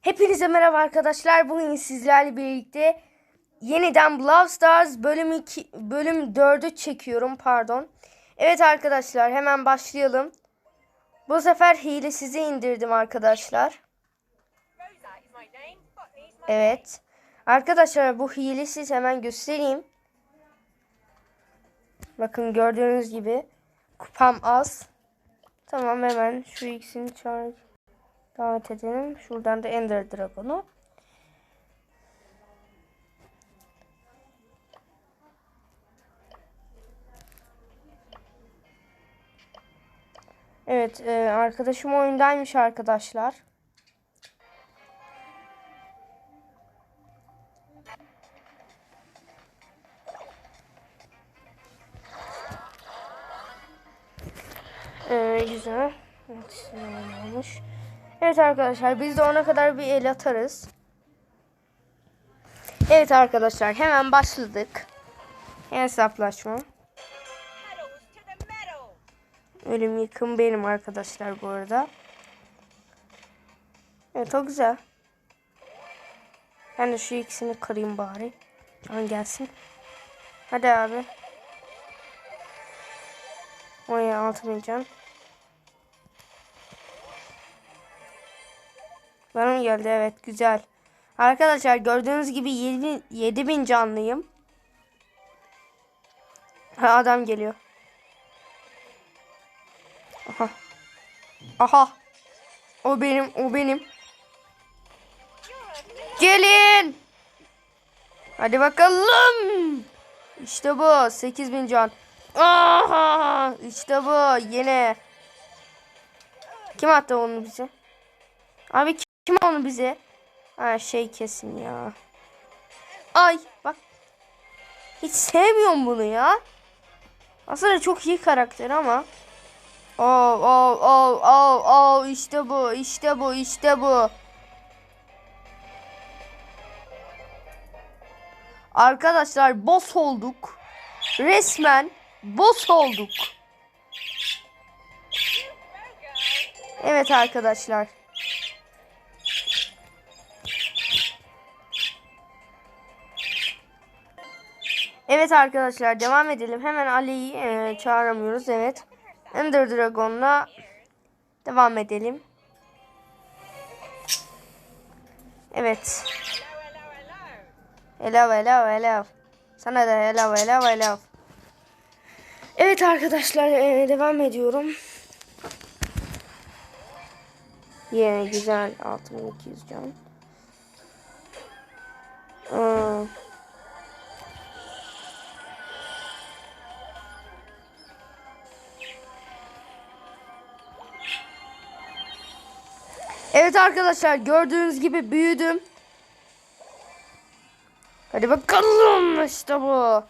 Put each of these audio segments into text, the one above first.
Hepinize merhaba arkadaşlar. Bugün sizlerle birlikte yeniden Brawl Stars bölüm 2 bölüm 4'ü çekiyorum pardon. Evet arkadaşlar hemen başlayalım. Bu sefer hile sizi indirdim arkadaşlar. Evet. Arkadaşlar bu hilesiz hemen göstereyim. Bakın gördüğünüz gibi kupam az. Tamam hemen şu ikisini çağır davet edelim. Şuradan da Ender Dragon'u. Evet, e, arkadaşım oyundaymış arkadaşlar. Ee, güzel. Evet, olmuş. Evet arkadaşlar biz de ona kadar bir el atarız. Evet arkadaşlar hemen başladık. Hesaplaşma. Ölüm yıkım benim arkadaşlar bu arada. Evet o güzel. Ben de şu ikisini kırayım bari. Can gelsin. Hadi abi. 16 bin can. Bana mı geldi? Evet güzel. Arkadaşlar gördüğünüz gibi 7, 7000 canlıyım. Ha, adam geliyor. Aha. Aha. O benim, o benim. Gelin. Hadi bakalım. İşte bu. 8000 can. Aha. İşte bu. Yine. Kim attı onu bize? Abi kim, onu bize? Ha şey kesin ya. Ay bak. Hiç sevmiyorum bunu ya. Aslında çok iyi karakter ama. Oh oh oh oh oh işte bu işte bu işte bu. Arkadaşlar boss olduk. Resmen boss olduk. Evet arkadaşlar. Evet arkadaşlar devam edelim. Hemen Ali'yi e, çağıramıyoruz. Evet. Ender Dragon'la devam edelim. Evet. Hello hello hello. Sana da hello hello hello. Evet arkadaşlar e, devam ediyorum. Yine güzel 6200 can. Evet arkadaşlar gördüğünüz gibi büyüdüm. Hadi bakalım işte bu.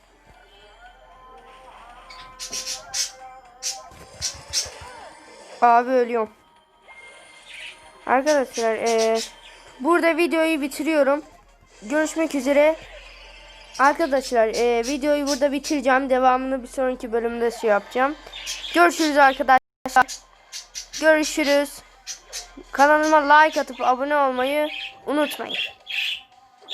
Abi ölüyorum. Arkadaşlar eee, burada videoyu bitiriyorum. Görüşmek üzere. Arkadaşlar eee, videoyu burada bitireceğim. Devamını bir sonraki bölümde şey yapacağım. Görüşürüz arkadaşlar. Görüşürüz. Kanalıma like atıp abone olmayı unutmayın.